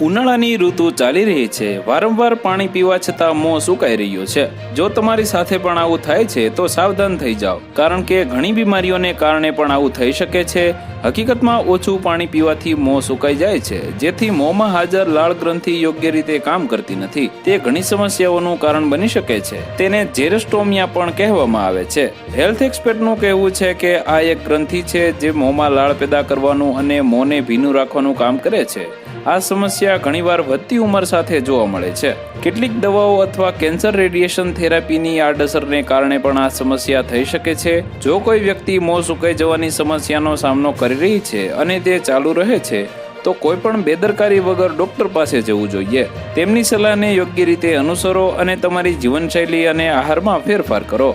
ઉનાળાની ઋતુ ચાલી રહી છે. વારંવાર પાણી પીવા છતાં મોં સુકાઈ રહ્યું છે. જો તમારી સાથે પણ આવું થાય છે, તો સાવધાન થઈ જાઓ. કારણ કે ઘણી બીમારીઓને કારણે પણ આવું થઈ શકે છે. હકીકતમાં ઓછું પાણી પીવાથી મોં સુકાઈ જાય છે. જેથી મોંમાં હાજર લાળ ગ્રંથિ યોગ્ય રીતે કામ કરતી નથી. તે ઘણી સમસ્યાઓનું કારણ બની શકે છે. તેને જેરેસ્ટોમિયા પણ કહેવામાં આવે છે. હેલ્થ એક્સપર્ટનું કહેવું છે કે આ એક ગ્રંથિ છે જે મોંમાં લાળ પેદા કરવાનું અને મોંને ભીનું રાખવાનું કામ કરે છે. આ સમસ્યા ઘણીવાર વધતી ઉંમર સાથે જોવા મળે છે. કેટલીક દવાઓ અથવા કેન્સર રેડિયેશન થેરાપીની આડઅસરને કારણે પણ આ સમસ્યા થઈ શકે છે. જો કોઈ વ્યક્તિ મોં સુકાઈ જવાની સમસ્યાનો સામનો કરી રહી છે અને તે ચાલુ રહે છે, તો કોઈ પણ બેદરકારી વગર ડૉક્ટર પાસે જવું જોઈએ. તેમની સલાહને યોગ્ય રીતે અનુસરો અને તમારી જીવનશૈલી અને આહારમાં ફેરફાર કરો.